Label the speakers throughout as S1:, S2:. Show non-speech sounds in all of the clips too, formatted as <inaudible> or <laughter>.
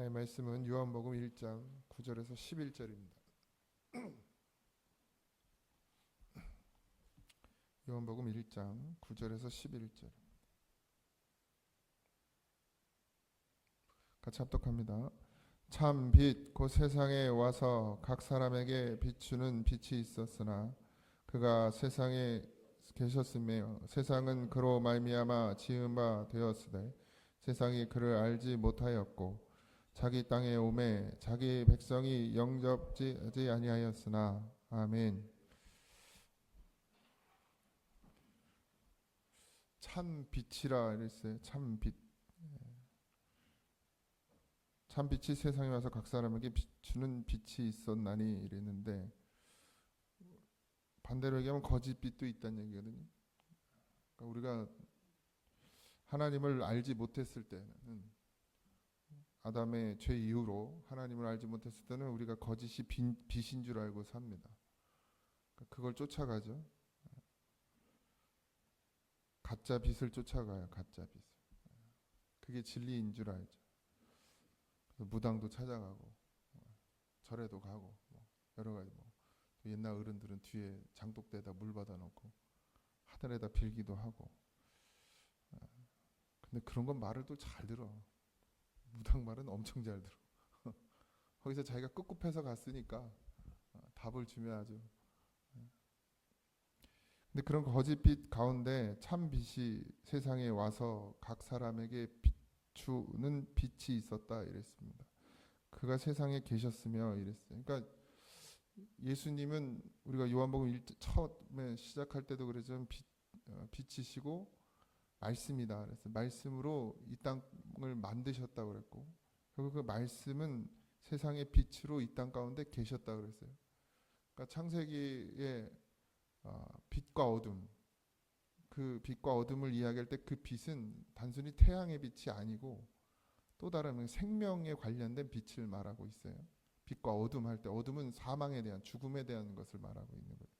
S1: 하나님의 말씀은 요한복음 1장 9절에서 11절입니다. 요한복음 1장 9절에서 11절. 같이 합독합니다. 참 빛 곧 세상에 와서 각 사람에게 비추는 빛이 있었으나 그가 세상에 계셨으며 세상은 그로 말미암아 지은 바 되었으되 세상이 그를 알지 못하였고 자기 땅에 오매 자기 백성이 영접지 아니하였으나 아멘. 참 빛이라 이랬어요. 참 빛. 참 빛이 세상에 와서 각 사람에게 비추는 빛이 있었나니 이랬는데 반대로 얘기하면 거짓 빛도 있다는 얘기거든요. 그러니까 우리가 하나님을 알지 못했을 때는 아담의 죄 이후로 하나님을 알지 못했을 때는 우리가 거짓이 빈, 빛인 줄 알고 삽니다. 그러니까 그걸 쫓아가죠. 가짜 빛을 쫓아가요. 가짜 빛. 그게 진리인 줄 알죠. 무당도 찾아가고 절에도 가고 뭐 여러 가지 뭐 옛날 어른들은 뒤에 장독대에다 물 받아놓고 하늘에다 빌기도 하고. 근데 그런 건 말을 또 잘 들어. 무당 말은 엄청 잘 들어. <laughs> 거기서 자기가 꿉꿉해서 갔으니까 답을 주면 아주. 근데 그런 거짓빛 가운데 참 빛이 세상에 와서 각 사람에게 비추는 빛이 있었다 이랬습니다. 그가 세상에 계셨으며 이랬어요. 그러니까 예수님은 우리가 요한복음 1 처음에 시작할 때도 그러지만 빛, 어, 빛이시고 말씀이다. 그래서 말씀으로 이 땅을 만드셨다 그랬고 결국 그 말씀은 세상의 빛으로 이 땅 가운데 계셨다 그랬어요. 그러니까 창세기의 어, 빛과 어둠 그 빛과 어둠을 이야기할 때 그 빛은 단순히 태양의 빛이 아니고 또 다른 생명에 관련된 빛을 말하고 있어요. 빛과 어둠 할 때 어둠은 사망에 대한 죽음에 대한 것을 말하고 있는 거예요.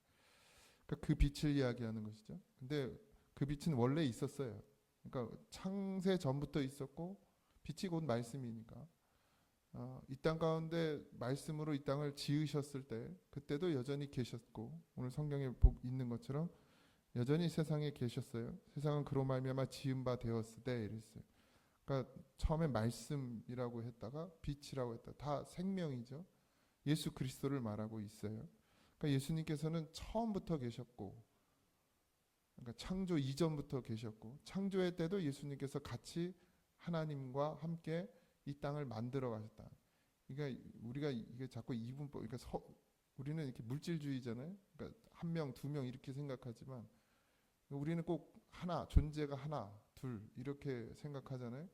S1: 그러니까 그 빛을 이야기하는 것이죠. 근데 그 빛은 원래 있었어요. 그러니까 창세 전부터 있었고 빛이 곧 말씀이니까 어, 이땅 가운데 말씀으로 이 땅을 지으셨을 때 그때도 여전히 계셨고 오늘 성경에 있는 것처럼 여전히 세상에 계셨어요. 세상은 그로 말미암아 지은 바 되었을 때 이랬어요. 그러니까 처음에 말씀이라고 했다가 빛이라고 했다. 다 생명이죠. 예수 그리스도를 말하고 있어요. 그러니까 예수님께서는 처음부터 계셨고 그러니까 창조 이전부터 계셨고 창조의 때도 예수님께서 같이 하나님과 함께 이 땅을 만들어 가셨다. 그러니까 우리가 이게 자꾸 이분법 그러니까 서, 우리는 이렇게 물질주의잖아요. 그러니까 한 명, 두 명 이렇게 생각하지만 우리는 꼭 하나, 존재가 하나, 둘 이렇게 생각하잖아요.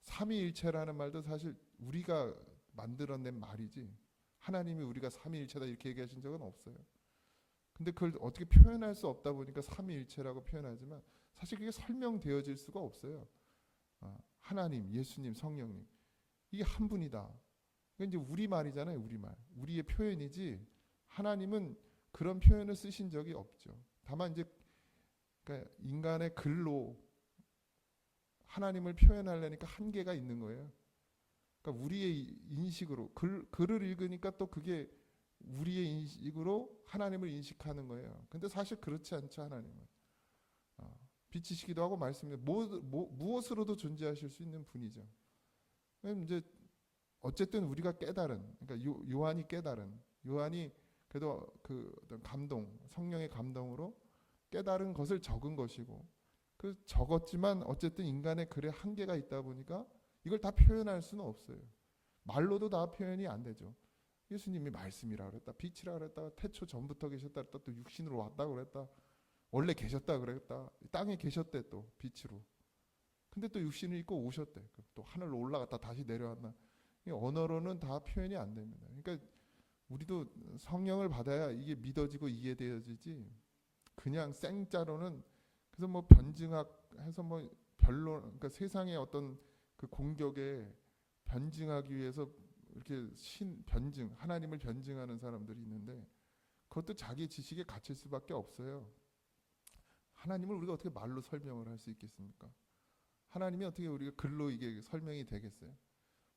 S1: 삼위일체라는 말도 사실 우리가 만들어낸 말이지 하나님이 우리가 삼위일체다 이렇게 얘기하신 적은 없어요. 근데 그걸 어떻게 표현할 수 없다 보니까 삼위일체라고 표현하지만 사실 그게 설명되어질 수가 없어요. 아, 하나님, 예수님, 성령님 이게 한 분이다. 이게 이제 우리 말이잖아요, 우리 말. 우리의 표현이지 하나님은 그런 표현을 쓰신 적이 없죠. 다만 이제 그러니까 인간의 글로 하나님을 표현하려니까 한계가 있는 거예요. 그러니까 우리의 인식으로 글, 글을 읽으니까 또 그게 우리의 인식으로 하나님을 인식하는 거예요. 근데 사실 그렇지 않죠 하나님은. 어, 빛이시기도 하고 말씀이 뭐, 뭐, 무엇으로도 존재하실 수 있는 분이죠. 이제 어쨌든 우리가 깨달은 그러니까 요, 요한이 깨달은 요한이 그래도 그 어떤 감동 성령의 감동으로 깨달은 것을 적은 것이고 그 적었지만 어쨌든 인간의 글에 한계가 있다 보니까 이걸 다 표현할 수는 없어요. 말로도 다 표현이 안 되죠. 예수님이 말씀이라 그랬다. 빛이라 그랬다. 태초 전부터 계셨다 그랬다. 또 육신으로 왔다 그랬다. 원래 계셨다 그랬다. 땅에 계셨대 또 빛으로. 근데 또 육신을 입고 오셨대. 또 하늘로 올라갔다 다시 내려왔나. 언어로는 다 표현이 안 됩니다. 그러니까 우리도 성령을 받아야 이게 믿어지고 이해되어지지. 그냥 생짜로는 그래서 뭐 변증학 해서 뭐 별로 그러니까 세상의 어떤 그 공격에 변증하기 위해서 이렇게 신 변증 하나님을 변증하는 사람들이 있는데 그것도 자기 지식에 갇힐 수밖에 없어요. 하나님을 우리가 어떻게 말로 설명을 할 수 있겠습니까? 하나님이 어떻게 우리가 글로 이게 설명이 되겠어요?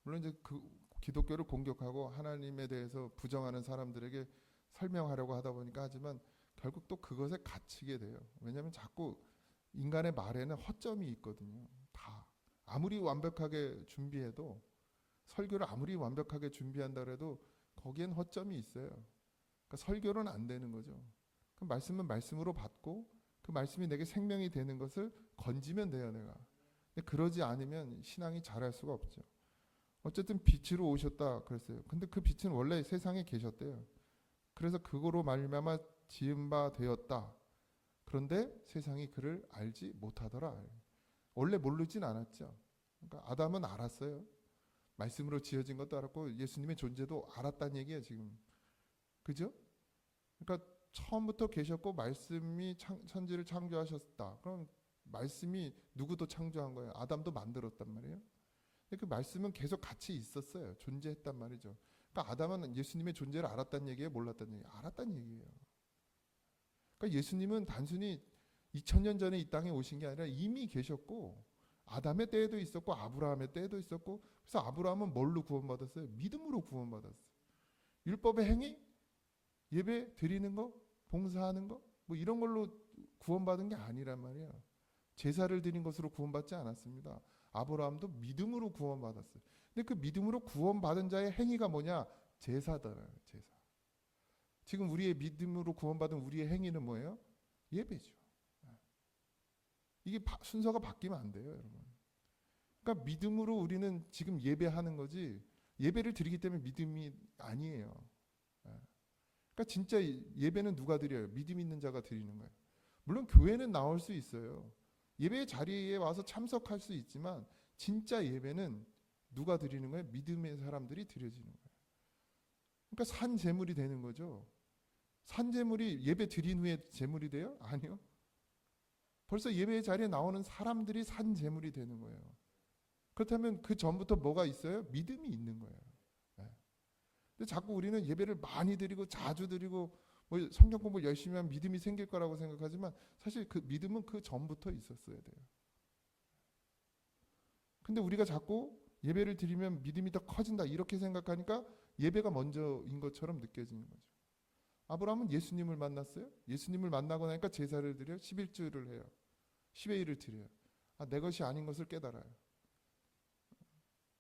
S1: 물론 이제 그 기독교를 공격하고 하나님에 대해서 부정하는 사람들에게 설명하려고 하다 보니까 하지만 결국 또 그것에 갇히게 돼요. 왜냐하면 자꾸 인간의 말에는 허점이 있거든요. 다 아무리 완벽하게 준비해도 설교를 아무리 완벽하게 준비한다 그래도 거기엔 허점이 있어요. 그러니까 설교는 안 되는 거죠. 그 말씀은 말씀으로 받고 그 말씀이 내게 생명이 되는 것을 건지면 돼요, 내가. 근데 그러지 않으면 신앙이 자랄 수가 없죠. 어쨌든 빛으로 오셨다 그랬어요. 근데 그 빛은 원래 세상에 계셨대요. 그래서 그거로 말미암아 지은 바 되었다. 그런데 세상이 그를 알지 못하더라. 원래 모르진 않았죠. 그러니까 아담은 알았어요. 말씀으로 지어진 것도 알았고 예수님의 존재도 알았다는 얘기예요, 지금. 그죠? 그러니까 처음부터 계셨고 말씀이 창, 천지를 창조하셨다. 그럼 말씀이 누구도 창조한 거예요. 아담도 만들었단 말이에요. 근데 그 말씀은 계속 같이 있었어요. 존재했단 말이죠. 그러니까 아담은 예수님의 존재를 알았다는 얘기예요, 몰랐다는 얘기예요. 알았다는 얘기예요. 그러니까 예수님은 단순히 2000년 전에 이 땅에 오신 게 아니라 이미 계셨고 아담의 때에도 있었고 아브라함의 때에도 있었고 그래서 아브라함은 뭘로 구원받았어요? 믿음으로 구원받았어요. 율법의 행위, 예배 드리는 거, 봉사하는 거, 뭐 이런 걸로 구원받은 게 아니란 말이에요. 제사를 드린 것으로 구원받지 않았습니다. 아브라함도 믿음으로 구원받았어요. 근데 그 믿음으로 구원받은 자의 행위가 뭐냐? 제사잖아요. 제사. 지금 우리의 믿음으로 구원받은 우리의 행위는 뭐예요? 예배죠. 이게 바- 순서가 바뀌면 안 돼요, 여러분. 그러니까 믿음으로 우리는 지금 예배하는 거지 예배를 드리기 때문에 믿음이 아니에요. 예. 그러니까 진짜 예배는 누가 드려요? 믿음 있는 자가 드리는 거예요. 물론 교회는 나올 수 있어요. 예배 자리에 와서 참석할 수 있지만 진짜 예배는 누가 드리는 거예요? 믿음의 사람들이 드려지는 거예요. 그러니까 산 제물이 되는 거죠. 산 제물이 예배 드린 후에 제물이 돼요? 아니요. 벌써 예배 자리에 나오는 사람들이 산 제물이 되는 거예요. 그렇다면 그 전부터 뭐가 있어요? 믿음이 있는 거예요. 예. 근데 자꾸 우리는 예배를 많이 드리고 자주 드리고 뭐 성경 공부 를 열심히 하면 믿음이 생길 거라고 생각하지만 사실 그 믿음은 그 전부터 있었어야 돼요. 근데 우리가 자꾸 예배를 드리면 믿음이 더 커진다 이렇게 생각하니까 예배가 먼저인 것처럼 느껴지는 거죠. 아브라함은 예수님을 만났어요. 예수님을 만나고 나니까 제사를 드려 11주를 해요. 10의 1을 드려요. 아, 내 것이 아닌 것을 깨달아요.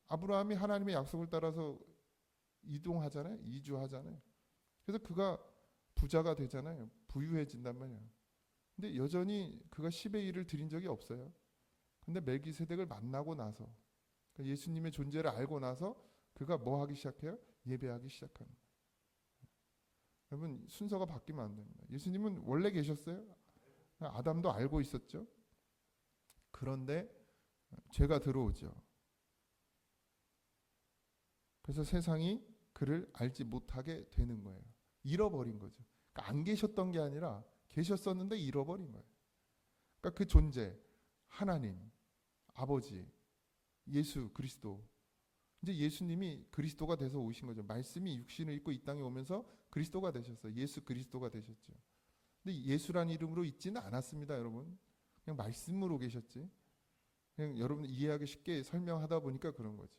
S1: 아브라함이 하나님의 약속을 따라서 이동하잖아요. 이주하잖아요. 그래서 그가 부자가 되잖아요. 부유해진단 말이에요. 근데 여전히 그가 10의 1을 드린 적이 없어요. 근데 멜기세덱을 만나고 나서 그러니까 예수님의 존재를 알고 나서 그가 뭐 하기 시작해요? 예배하기 거예요. 여러분 순서가 바뀌면 안 됩니다. 예수님은 원래 계셨어요. 아담도 알고 있었죠. 그런데 죄가 들어오죠. 그래서 세상이 그를 알지 못하게 되는 거예요. 잃어버린 거죠. 그러니까 안 계셨던 게 아니라 계셨었는데 잃어버린 거예요. 그러니까 그 존재, 하나님, 아버지, 예수 그리스도. 이제 예수님이 그리스도가 돼서 오신 거죠. 말씀이 육신을 입고 이 땅에 오면서 그리스도가 되셨어요. 예수 그리스도가 되셨죠. 근데 예수란 이름으로 있지는 않았습니다, 여러분. 그냥 말씀으로 계셨지. 그냥 여러분 이해하기 쉽게 설명하다 보니까 그런 거지.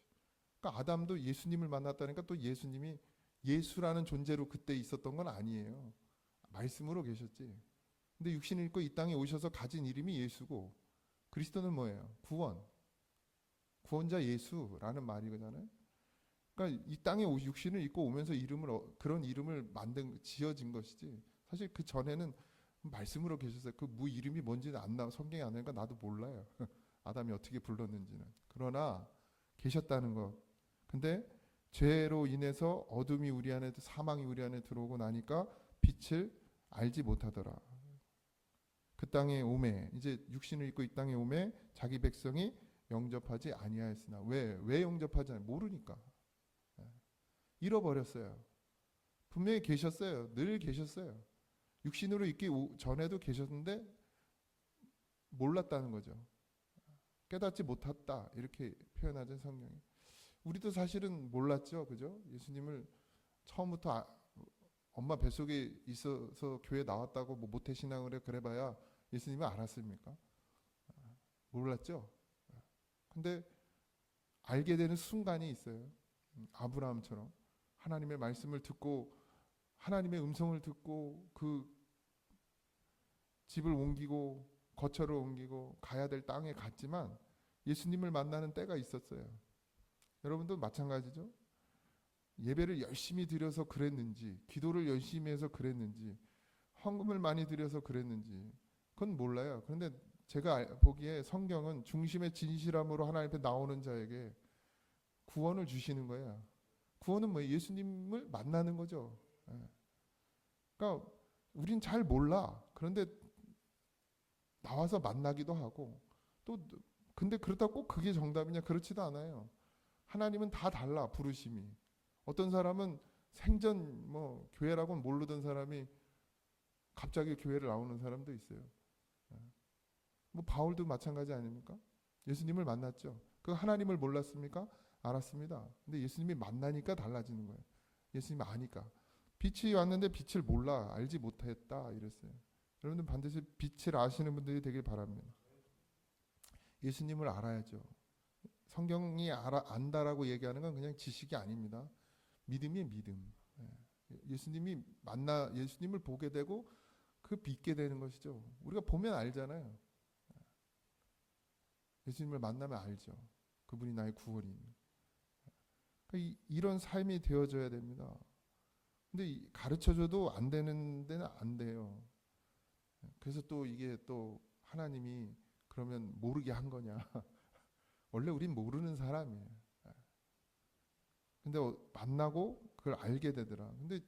S1: 그러니까 아담도 예수님을 만났다니까 또 예수님이 예수라는 존재로 그때 있었던 건 아니에요. 말씀으로 계셨지. 근데 육신을 입고 이 땅에 오셔서 가진 이름이 예수고 그리스도는 뭐예요? 구원. 구원자 예수라는 말이잖아요. 그러니까 이 땅에 오- 육신을 입고 오면서 이름을 어- 그런 이름을 만든 지어진 것이지. 사실 그 전에는 말씀으로 계셨어요. 그 무 이름이 뭔지는 안 나. 성경에 안 나니까 나도 몰라요. <laughs> 아담이 어떻게 불렀는지는. 그러나 계셨다는 것. 근데 죄로 인해서 어둠이 우리 안에 사망이 우리 안에 들어오고 나니까 빛을 알지 못하더라. 그 땅에 오매 이제 육신을 입고 이 땅에 오매 자기 백성이 영접하지 아니하였으나 왜 왜 영접하지 않 모르니까 예. 잃어버렸어요. 분명히 계셨어요. 늘 계셨어요. 육신으로 있기 오- 전에도 계셨는데 몰랐다는 거죠. 깨닫지 못했다 이렇게 표현하죠 성경이. 우리도 사실은 몰랐죠, 그죠? 예수님을 처음부터 아- 엄마 뱃속에 있어서 교회 나왔다고 뭐 모태 신앙을 해 그래 봐야 예수님을 알았습니까? 아, 몰랐죠. 근데 알게 되는 순간이 있어요. 음, 아브라함처럼 하나님의 말씀을 듣고 하나님의 음성을 듣고 그 집을 옮기고 거처를 옮기고 가야 될 땅에 갔지만 예수님을 만나는 때가 있었어요. 여러분도 마찬가지죠. 예배를 열심히 드려서 그랬는지, 기도를 열심히 해서 그랬는지, 헌금을 많이 드려서 그랬는지, 그건 몰라요. 그런데 제가 알- 보기에 성경은 중심의 진실함으로 하나님 앞에 나오는 자에게 구원을 주시는 거예요. 구원은 뭐 예수님을 만나는 거죠. 예. 그러니까 우린 잘 몰라. 그런데 나와서 만나기도 하고 또 근데 그렇다고 꼭 그게 정답이냐 그렇지도 않아요. 하나님은 다 달라 부르심이. 어떤 사람은 생전 뭐 교회라고는 모르던 사람이 갑자기 교회를 나오는 사람도 있어요. 예. 뭐 바울도 마찬가지 아닙니까? 예수님을 만났죠. 그 하나님을 몰랐습니까? 알았습니다. 근데 예수님이 만나니까 달라지는 거예요. 예수님이 아니까. 빛이 왔는데 빛을 몰라 알지 못했다 이랬어요. 여러분들 반드시 빛을 아시는 분들이 되길 바랍니다. 예수님을 알아야죠. 성경이 알아, 안다라고 얘기하는 건 그냥 지식이 아닙니다. 믿음이 믿음. 예. 예수님이 만나 예수님을 보게 되고 그 믿게 되는 것이죠. 우리가 보면 알잖아요. 예수님을 만나면 알죠. 그분이 나의 구원인. 그러니까 이, 이런 삶이 되어져야 됩니다. 근데 이- 가르쳐줘도 안 되는 데는 안 돼요. 그래서 또 이게 또 하나님이 그러면 모르게 한 거냐? <laughs> 원래 우린 모르는 사람이에요. 근데 어- 만나고 그걸 알게 되더라. 근데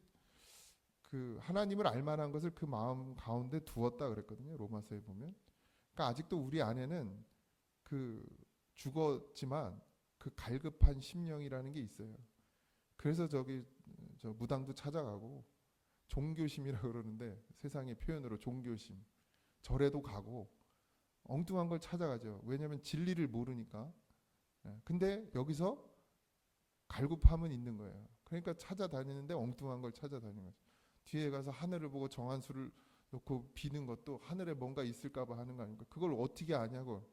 S1: 그 하나님을 알 만한 것을 그 마음 가운데 두었다 그랬거든요. 로마서에 보면. 그러니까 아직도 우리 안에는 그 죽었지만 그 갈급한 심령이라는 게 있어요. 그래서 저기 저 무당도 찾아가고 종교심이라고 그러는데 세상의 표현으로 종교심 절에도 가고 엉뚱한 걸 찾아가죠. 왜냐하면 진리를 모르니까. 예, 근데 여기서 갈급함은 있는 거예요. 그러니까 찾아다니는데 엉뚱한 걸 찾아다니는 거죠. 뒤에 가서 하늘을 보고 정한 수를 놓고 비는 것도 하늘에 뭔가 있을까봐 하는 거 아닙니까? 그걸 어떻게 아냐고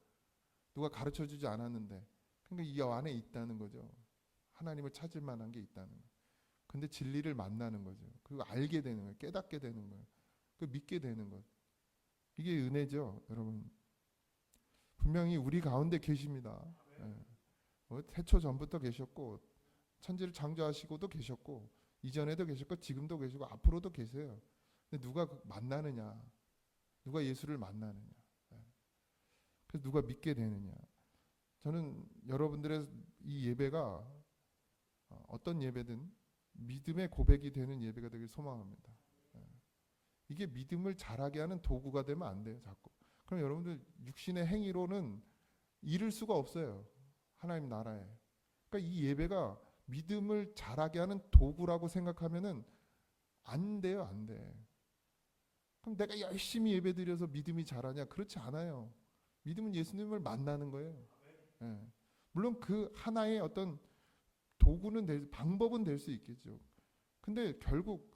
S1: 누가 가르쳐 주지 않았는데. 그러니까 이 안에 있다는 거죠. 하나님을 찾을 만한 게 있다는 거예요. 근데 진리를 만나는 거죠. 그리고 알게 되는 거예요. 깨닫게 되는 거예요. 그 믿게 되는 것. 이게 은혜죠, 여러분. 분명히 우리 가운데 계십니다. 예. 뭐 태초 전부터 계셨고 천지를 창조하시고도 계셨고 이전에도 계셨고 지금도 계시고 앞으로도 계세요. 근데 누가 그 만나느냐? 누가 예수를 만나느냐? 예. 그래서 누가 믿게 되느냐? 저는 여러분들의 이 예배가 어, 어떤 예배든 믿음의 고백이 되는 예배가 되길 소망합니다. 예. 이게 믿음을 자라게 하는 도구가 되면 안 돼요, 자꾸. 그럼 여러분들 육신의 행위로는 이룰 수가 없어요. 하나님 나라에. 그러니까 이 예배가 믿음을 자라게 하는 도구라고 생각하면은 안 돼요, 안 돼. 그럼 내가 열심히 예배드려서 믿음이 자라냐? 그렇지 않아요. 믿음은 예수님을 만나는 거예요. 예. 물론 그 하나의 어떤 도구는 될, 방법은 될 수 있겠죠. 근데 결국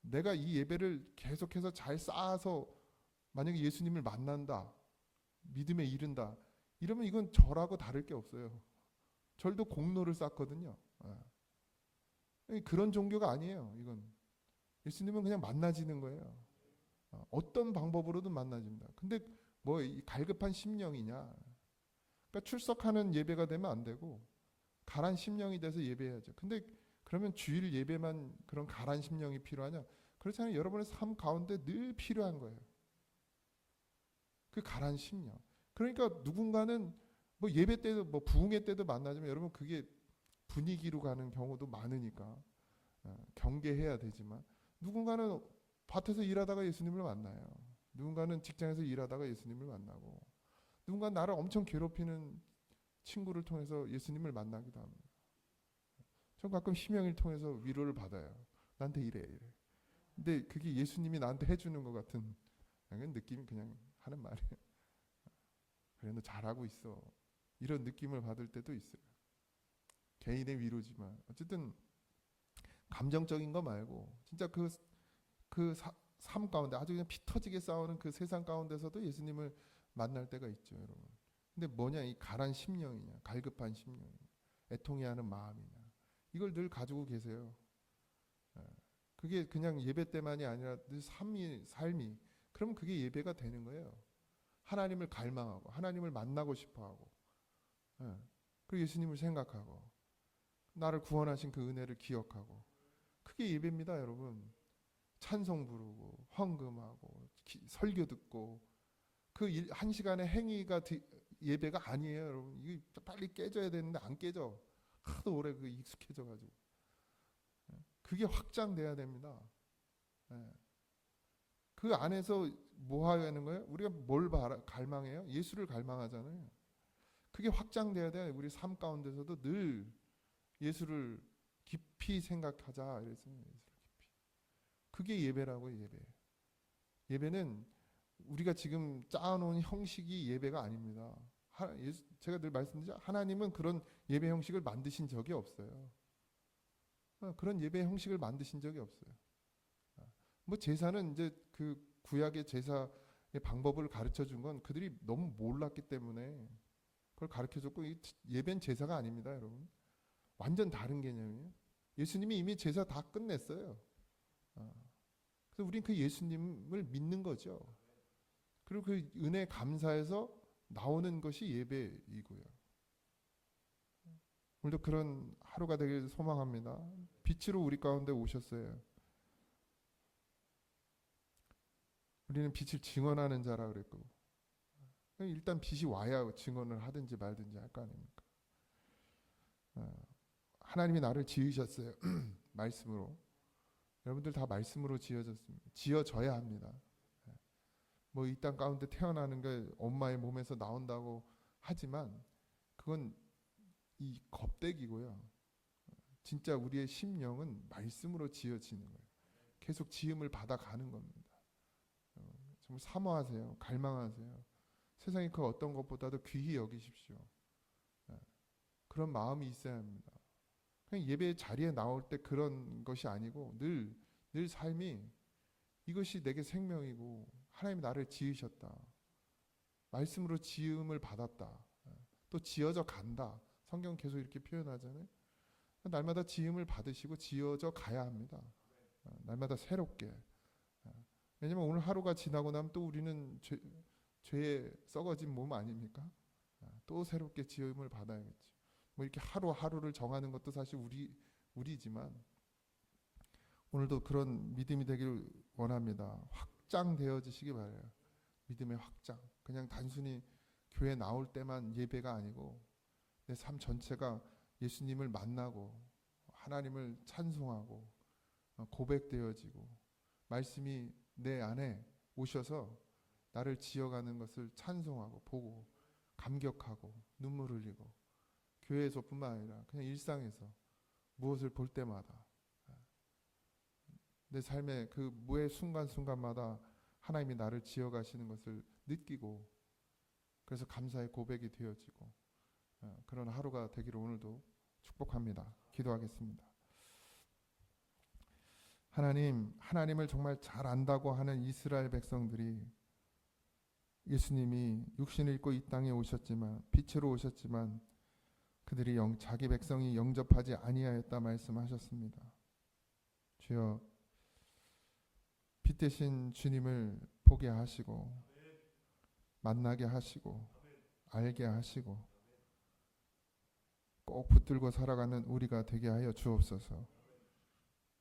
S1: 내가 이 예배를 계속해서 잘 쌓아서 만약에 예수님을 만난다, 믿음에 이른다, 이러면 이건 절하고 다를 게 없어요. 절도 공로를 쌓거든요. 예. 그런 종교가 아니에요. 이건 예수님은 그냥 만나지는 거예요. 어, 어떤 방법으로든 만나집니다. 근데 뭐이 갈급한 심령이냐? 그러니까 출석하는 예배가 되면 안 되고 가란 심령이 돼서 예배해야죠. 근데 그러면 주일 예배만 그런 가란 심령이 필요하냐? 그렇잖아요. 여러분의 삶 가운데 늘 필요한 거예요. 그 가란 심령. 그러니까 누군가는 뭐 예배 때도 뭐 부흥회 때도 만나지만 여러분 그게 분위기로 가는 경우도 많으니까 어, 경계해야 되지만 누군가는 밭에서 일하다가 예수님을 만나요. 누군가는 직장에서 일하다가 예수님을 만나고 누군가 나를 엄청 괴롭히는 친구를 통해서 예수님을 만나기도 합니다. 전 가끔 희명을 통해서 위로를 받아요. 나한테 이래 이래. 근데 그게 예수님이 나한테 해주는 것 같은 그런 느낌이 그냥 하는 말이에요. 그래 너 잘하고 있어. 이런 느낌을 받을 때도 있어요. 개인의 위로지만 어쨌든 감정적인 거 말고 진짜 그 그 삶 가운데 아주 그냥 피 터지게 싸우는 그 세상 가운데서도 예수님을 만날 때가 있죠, 여러분. 근데 뭐냐 이 가란 심령이냐, 갈급한 심령. 애통해하는 마음이냐 이걸 늘 가지고 계세요. 예. 그게 그냥 예배 때만이 아니라 늘 삶이 삶이 그럼 그게 예배가 되는 거예요. 하나님을 갈망하고 하나님을 만나고 싶어하고 예. 그리고 예수님을 생각하고 나를 구원하신 그 은혜를 기억하고 그게 예배입니다, 여러분. 찬송 부르고 헌금하고 기- 설교 듣고 그 한 시간의 행위가 디- 예배가 아니에요, 여러분. 이게 빨리 깨져야 되는데 안 깨져. 하도 오래 그 익숙해져 가지고. 예. 그게 확장돼야 됩니다. 예. 그 안에서 뭐 하는 거예요? 우리가 뭘 바라, 갈망해요? 예수를 갈망하잖아요. 그게 확장돼야 돼. 우리 삶 가운데서도 늘 예수를 깊이 생각하자 이랬어요. 예수를 깊이. 그게 예배라고 예배. 예배는 우리가 지금 짜놓은 형식이 예배가 아닙니다. 제가 늘 말씀드리죠. 하나님은 그런 예배 형식을 만드신 적이 없어요. 어, 그런 예배 형식을 만드신 적이 없어요. 어, 뭐 제사는 이제 그 구약의 제사의 방법을 가르쳐 준 건 그들이 너무 몰랐기 때문에 그걸 가르쳐 줬고 이 예배는 제사가 아닙니다, 여러분. 완전 다른 개념이에요. 예수님이 이미 제사 다 끝냈어요. 어. 그래서 우린 그 예수님을 믿는 거죠. 그리고 그 은혜 감사해서 나오는 것이 예배이고요. 오늘도 그런 하루가 되길 소망합니다. 빛으로 우리 가운데 오셨어요. 우리는 빛을 증언하는 자라 그랬고 일단 빛이 와야 증언을 하든지 말든지 할 거 아닙니까? 어, 하나님이 나를 지으셨어요. <clears throat> 말씀으로. 여러분들 다 말씀으로 지어졌습니다. 지어져야 합니다. 뭐 이 땅 가운데 태어나는 게 엄마의 몸에서 나온다고 하지만 그건 이 겁대기고요. 진짜 우리의 심령은 말씀으로 지어지는 거예요. 계속 지음을 받아가는 겁니다. 어, 정말 사모하세요. 갈망하세요. 세상에 그 어떤 것보다도 귀히 여기십시오. 예, 그런 마음이 있어야 합니다. 그냥 예배 자리에 나올 때 그런 것이 아니고 늘, 늘 삶이 이것이 내게 생명이고 하나님 나를 지으셨다. 말씀으로 지음을 받았다. 예, 또 지어져 간다. 성경 계속 이렇게 표현하잖아요. 날마다 지음을 받으시고 지어져 가야 합니다. 어, 날마다 새롭게. 예, 왜냐면 오늘 하루가 지나고 나면 또 우리는 죄, 죄에 썩어진 몸 아닙니까? 아, 또 새롭게 지음을 받아야겠죠. 뭐 이렇게 하루하루를 정하는 것도 사실 우리 우리지만 오늘도 그런 믿음이 되길 원합니다. 확 장되어지시기 바래요. 믿음의 확장. 그냥 단순히 교회 나올 때만 예배가 아니고 내 삶 전체가 예수님을 만나고 하나님을 찬송하고 어, 고백되어지고 말씀이 내 안에 오셔서 나를 지어가는 것을 찬송하고 보고 감격하고 눈물 흘리고 교회에서뿐만 아니라 그냥 일상에서 무엇을 볼 때마다 내 삶의 그 무의 순간순간마다 하나님이 나를 지어 가시는 것을 느끼고 그래서 감사의 고백이 되어지고 어, 그런 하루가 되기를 오늘도 축복합니다. 기도하겠습니다. 하나님, 하나님을 정말 잘 안다고 하는 이스라엘 백성들이 예수님이 육신을 입고 이 땅에 오셨지만 빛으로 오셨지만 그들이 영, 자기 백성이 영접하지 아니하였다 말씀하셨습니다. 주여 빛 대신 주님을 보게 하시고 만나게 하시고 알게 하시고 꼭 붙들고 살아가는 우리가 되게 하여 주옵소서.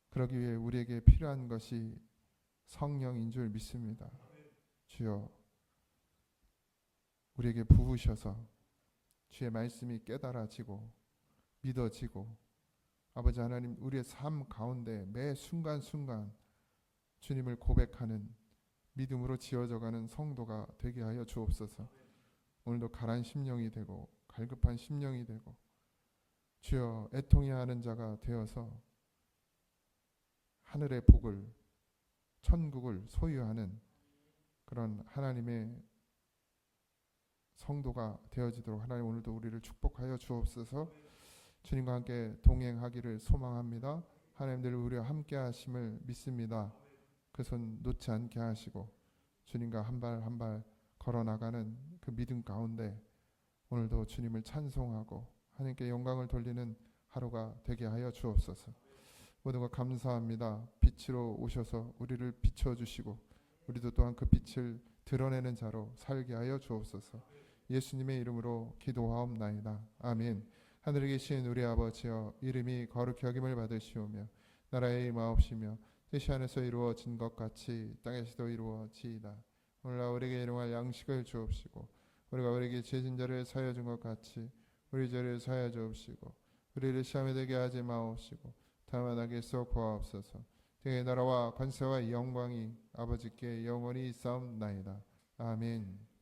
S1: 그러기 위해 우리에게 필요한 것이 성령인 줄 믿습니다. 주여 우리에게 부으셔서 주의 말씀이 깨달아지고 믿어지고 아버지 하나님 우리의 삶 가운데 매 순간순간 주님을 고백하는 믿음으로 지어져가는 성도가 되게 하여 주옵소서. 오늘도 가란 심령이 되고 갈급한 심령이 되고 주여 애통해 하는 자가 되어서 하늘의 복을 천국을 소유하는 그런 하나님의 성도가 되어지도록 하나님 오늘도 우리를 축복하여 주옵소서. 주님과 함께 동행하기를 소망합니다. 하나님 늘 우리와 함께 하심을 믿습니다. 그 손 놓지 않게 하시고 주님과 한 발 한 발 걸어 나가는 그 믿음 가운데 오늘도 주님을 찬송하고 하나님께 영광을 돌리는 하루가 되게 하여 주옵소서. 모든 것 감사합니다. 빛으로 오셔서 우리를 비춰 주시고 우리도 또한 그 빛을 드러내는 자로 살게 하여 주옵소서. 예수님의 이름으로 기도하옵나이다. 아멘. 하늘에 계신 우리 아버지여 이름이 거룩히 여김을 받으시오며 나라의 임하옵시며 뜻이 하늘에서 이루어진 것 같이 땅에서도 이루어지이다. 오늘날 우리에게 일용할 양식을 주옵시고 우리가 우리에게 죄진 자를 사여 준 것 같이 우리 죄를 사여 주옵시고 우리를 시험에 들게 하지 마옵시고 다만 악에서 구하옵소서. 등의 나라와 관세와 영광이 아버지께 영원히 있사옵나이다. 아멘.